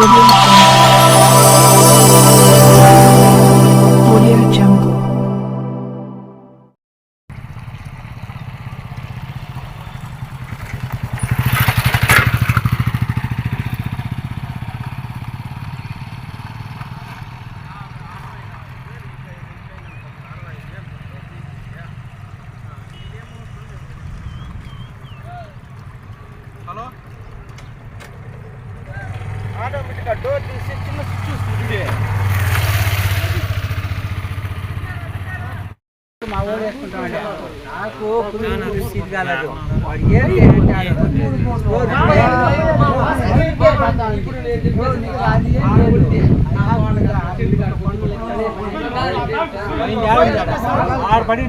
Música ఆటోమేటిక్గా డోర్ తీసి చిన్న స్విచ్ వస్తుంది మా ఊరు వేసుకుంటామండి. నాకు సీట్ కాలేదు. వాడు ఏం చేయమంటాడు ఓ ఆరు పడి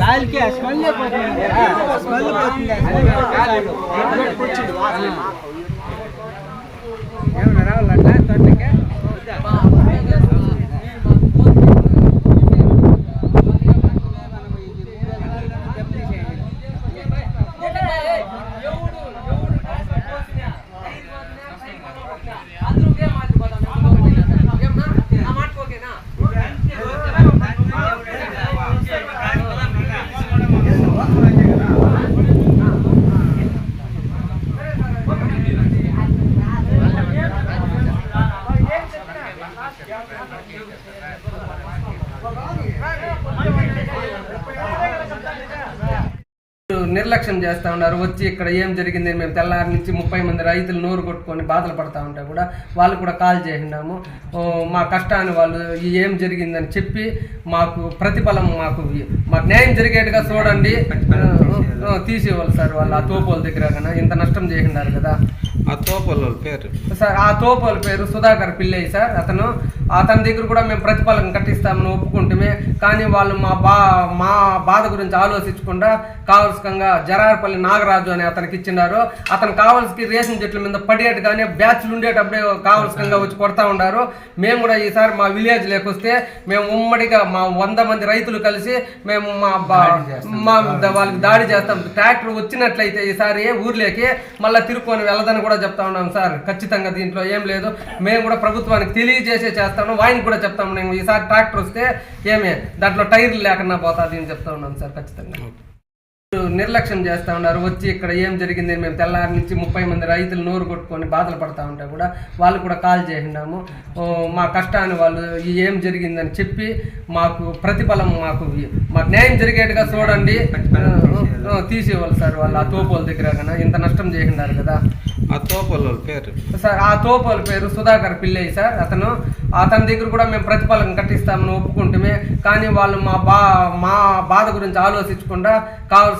గాలికి స్మెల్ పోతుంది స్మెల్ పోతుంది ఏమన్నా రావాలంటే తోటకి నిర్లక్ష్యం చేస్తా ఉన్నారు. వచ్చి ఇక్కడ ఏం జరిగింది మేము తెల్లారి నుంచి ముప్పై మంది రైతులు నోరు కొట్టుకొని బాధలు పడతా ఉంటే కూడా వాళ్ళు కూడా కాల్ చేసినాము. మా కష్టాన్ని వాళ్ళు ఏం జరిగిందని చెప్పి మాకు ప్రతిఫలం మాకు మాకు న్యాయం జరిగేట్టుగా చూడండి. తీసేవాళ్ళు సార్ వాళ్ళు ఆ తోపోల దగ్గర కన్నా. ఇంత నష్టం చేసినారు కదా. ఆ తోపల పేరు. సార్ ఆ తోపోల పేరు సుధాకర్ పిల్లయ్య సార్. అతను అతని దగ్గర కూడా మేము ప్రతిఫలం కట్టిస్తామని ఒప్పుకుంటే కానీ వాళ్ళు మా బా మా బాధ గురించి ఆలోచించకుండా కావలసికంగా జరారపల్లి నాగరాజు అని అతనికి ఇచ్చినారు. అతను కావలసి రేషన్ చెట్ల మీద పడేట్టుగానే బ్యాచ్లు ఉండేటప్పుడే కావలసికంగా వచ్చి కొడతా ఉన్నారు మేము కూడా ఈసారి మా విలేజ్ లేకొస్తే మేము ఉమ్మడిగా మా వంద మంది రైతులు కలిసి మేము మా బా మా వాళ్ళకి దాడి చేస్తాం. ట్రాక్టర్ వచ్చినట్లయితే ఈసారి ఊర్లోకి మళ్ళీ తిరుక్కొని వెళ్ళదని కూడా చెప్తా ఉన్నాం సార్. ఖచ్చితంగా దీంట్లో ఏం లేదు. మేము కూడా ప్రభుత్వానికి తెలియజేసే చేస్తాను వాయిని కూడా చెప్తాము. ఈసారి ట్రాక్టర్ వస్తే ఏమే? దాంట్లో టైర్లు లేకుండా పోతుంది అని చెప్తా ఉన్నాం సార్ ఖచ్చితంగా. నిర్లక్ష్యం చేస్తా ఉన్నారు. వచ్చి ఇక్కడ ఏం జరిగింది? మేము తెల్లారి నుంచి ముప్పై మంది రైతులు నోరు కొట్టుకొని బాధలు పడతా ఉంటే కూడా వాళ్ళు కూడా కాల్ చేసినాము మా కష్టాన్ని వాళ్ళు ఏం జరిగిందని చెప్పి మాకు ప్రతిఫలం మాకు మాకు న్యాయం జరిగేట్టుగా చూడండి. తీసేవాళ్ళు సార్ వాళ్ళు ఆ తోపోల దగ్గర కన్నా ఇంత నష్టం చేసినారు కదా. ఆ తోపల పేరు? సార్ ఆ తోపోల పేరు సుధాకర్ పిల్లయ్య సార్. అతను అతని దగ్గర కూడా మేము ప్రతిఫలం కట్టిస్తామని ఒప్పుకుంటే కానీ వాళ్ళు మా బా మా బాధ గురించి ఆలోచించకుండా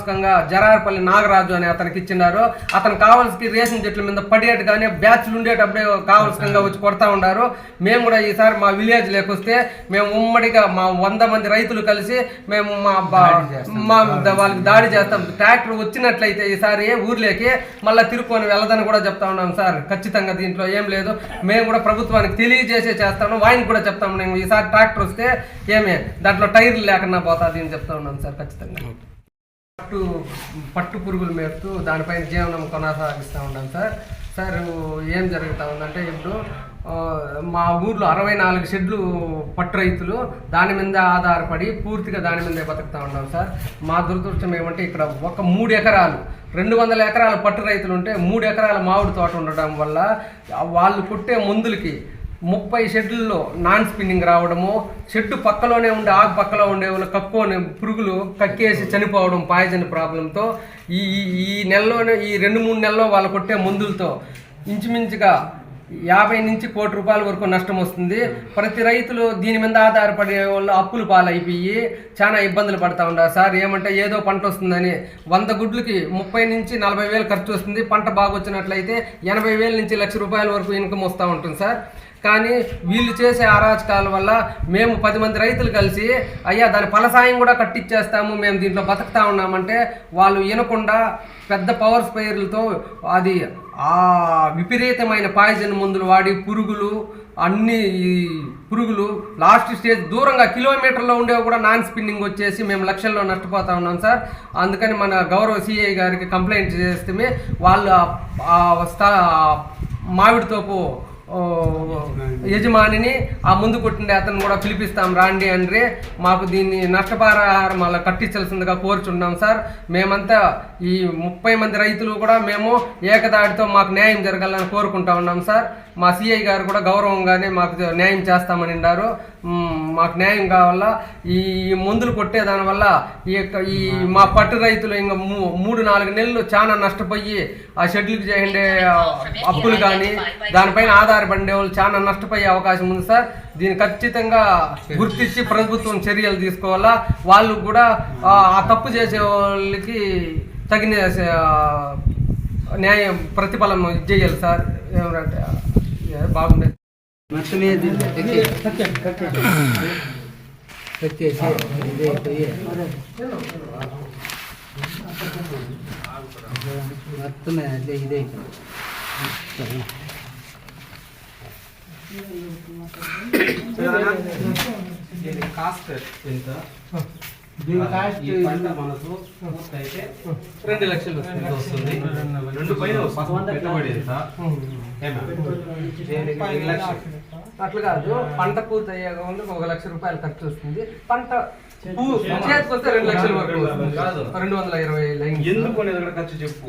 కావలసికంగా జరారపల్లి నాగరాజు అని అతనికి ఇచ్చినారు. అతను కావలసి రేషన్ చెట్ల మీద పడేట్టుగానే బ్యాచ్లు ఉండేటప్పుడే కావలసికంగా వచ్చి కొడతా ఉన్నారు మేము కూడా ఈసారి మా విలేజ్ లేకొస్తే మేము ఉమ్మడిగా మా వంద మంది రైతులు కలిసి మేము మా వాళ్ళకి దాడి చేస్తాం. ట్రాక్టర్ వచ్చినట్లయితే ఈసారి ఊర్లోకి మళ్ళీ తిరుక్కొని వెళ్ళదని కూడా చెప్తా ఉన్నాం సార్. ఖచ్చితంగా దీంట్లో ఏం లేదు. మేము కూడా ప్రభుత్వానికి తెలియజేసే చేస్తాము వాయిని కూడా చెప్తాము మేము ఈసారి ట్రాక్టర్ వస్తే ఏమి? దాంట్లో టైర్లు లేకుండా పోతుంది అని చెప్తా ఉన్నాం సార్ ఖచ్చితంగా. పట్టు పట్టు పురుగులు మేపుతూ దానిపైన జీవనం కొనసాగిస్తూ ఉన్నాం సార్. సార్ ఏం జరుగుతూ ఉందంటే ఇప్పుడు మా ఊర్లో అరవై నాలుగు షెడ్లు పట్టు రైతులు దాని మీద ఆధారపడి పూర్తిగా దాని మీదే బతుకుతూ ఉన్నాం సార్. మా దురదృష్టం ఏమంటే ఇక్కడ ఒక మూడు ఎకరాలు రెండు వందల ఎకరాల పట్టు రైతులు ఉంటే మూడు ఎకరాల మామిడి తోట ఉండడం వల్ల వాళ్ళు కొట్టే మందులకి ముప్పై షెడ్లలో నాన్ స్పిన్నింగ్ రావడము షెడ్ పక్కలోనే ఉండే ఆకు పక్కలో ఉండే వాళ్ళు కక్కుని పురుగులు కక్కేసి చనిపోవడం పాయిజన్ ప్రాబ్లంతో ఈ ఈ- ఈ నెలలోనే ఈ రెండు మూడు నెలల్లో వాళ్ళు కొట్టే మందులతో ఇంచుమించుగా యాభై నుంచి కోటి రూపాయల వరకు నష్టం వస్తుంది. ప్రతి రైతులు దీని మీద ఆధారపడే వాళ్ళు అప్పులు పాలైపోయి చాలా ఇబ్బందులు పడతా ఉన్నారు. సార్ ఏమంటే ఏదో పంట వస్తుందని వంద గుడ్లకి ముప్పై నుంచి నలభై వేలు ఖర్చు వస్తుంది. పంట బాగా వచ్చినట్లయితే ఎనభై వేల నుంచి లక్ష రూపాయల వరకు ఇన్కమ్ వస్తూ ఉంటుంది సార్. కానీ వీళ్ళు చేసే అరాచకాల వల్ల మేము పది మంది రైతులు కలిసి అయ్యా దాని ఫలసాయం కూడా కట్టిచ్చేస్తాము మేము దీంట్లో బతుకుతా ఉన్నామంటే వాళ్ళు వినకుండా పెద్ద పవర్ స్పైర్లతో అది ఆ విపరీతమైన పాయిజన్ మందులు వాడి పురుగులు అన్ని ఈ పురుగులు లాస్ట్ స్టేజ్ దూరంగా కిలోమీటర్లో ఉండేవి కూడా నాన్ స్పిన్నింగ్ వచ్చేసి మేము లక్షల్లో నష్టపోతా ఉన్నాం సార్. అందుకని మన గౌరవ సిఐ గారికి కంప్లైంట్ చేస్తే వాళ్ళు మామిడి తోపు యజమానిని ఆ ముందు కొట్టిండే అతను కూడా పిలిపిస్తాం రాండి అండ్రి. మాకు దీన్ని నష్టపరిహారం అలా కట్టించాల్సిందిగా కోరుచున్నాం సార్. మేమంతా ఈ ముప్పై మంది రైతులు కూడా మేము ఏకదాటితో మాకు న్యాయం జరగాలని కోరుకుంటా ఉన్నాం సార్. మా సిఐ గారు కూడా గౌరవంగానే మాకు న్యాయం చేస్తామని ఉన్నారు మాకు న్యాయం కావాలా? ఈ మందులు కొట్టే దానివల్ల ఈ యొక్క ఈ మా పట్టు రైతులు ఇంకా మూ- మూడు నాలుగు నెలలు చాలా నష్టపోయి ఆ షెడ్లకు చేయండే అప్పులు కానీ దానిపైన ఆధారపడే వాళ్ళు చాలా నష్టపోయే అవకాశం ఉంది సార్. దీన్ని ఖచ్చితంగా గుర్తించి ప్రభుత్వం చర్యలు తీసుకోవాలా? వాళ్ళు కూడా ఆ తప్పు చేసే వాళ్ళకి తగిన న్యాయం ప్రతిఫలం ఇచ్చేయాలి సార్. ఏమంటే బాగుండేది. మొత్తం ఏది కట్టేసి ఇదే అయిపోయి మొత్తం రెండు లక్షలు వస్తుంది. రెండు పైన పెట్టుబడి ఎంత? అట్లా కాదు పంట పూర్తి అయ్యాక ముందు ఒక లక్ష రూపాయలు ఖర్చు వస్తుంది. పంట పూ- చేతికి వస్తే రెండు లక్షల వరకు. రెండు వందల ఇరవై లైన్స్ ఎందుకు అనేది ఖర్చు చెప్పు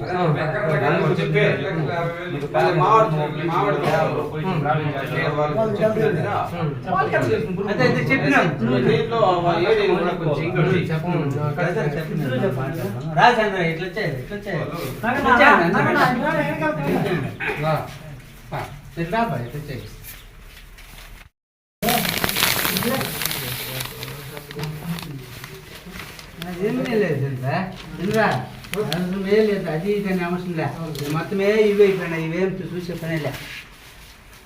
మామిడి తోటలో పోయి ట్రావెలింగ్ చేస్తే వాళ్ళు చెప్పినట్టుగా వాళ్ళు ఖర్చు చేసుకుంటారు. అదే అదే చెప్పినాం. నువ్వు దీంట్లో వాళ్ళ ఏరియాని కూడా కొంచెం ఇంకోటి రాజేంద్ర ఇట్లా వచ్చాయి ఇట్లా వచ్చాయి ఇట్లా బాయ్ ఇట్లా వచ్చాయి అదేమీ లేదు ఇంద్రా ఇంద్రా అవసరమే లేదు అది ఇది అని అవసరం లే ఇది మొత్తమే ఇవి అయిపోయినాయి ఇవేం చూసే పనిలే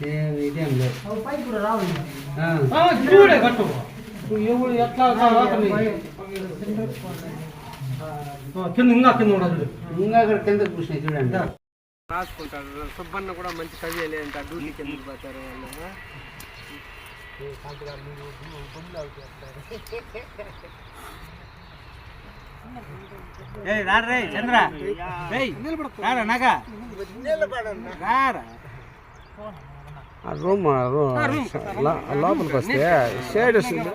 ఏం ఇదేం లేదు ఆ. కింద ఇంకా కింద ఉండదు ఇంకా అక్కడ కింద కూర్చున్నాయి చూడండి రాసుకుంటాడు సుబ్బన్న కూడా మంచి కవి అంట డ్యూటీకి ఎందుకు పోతారు వాళ్ళు ఏయ్ రా రే చంద్ర. రారా నాగా రారా. రూమ్ లోపలికి వస్తే షేడ్ వస్తుంది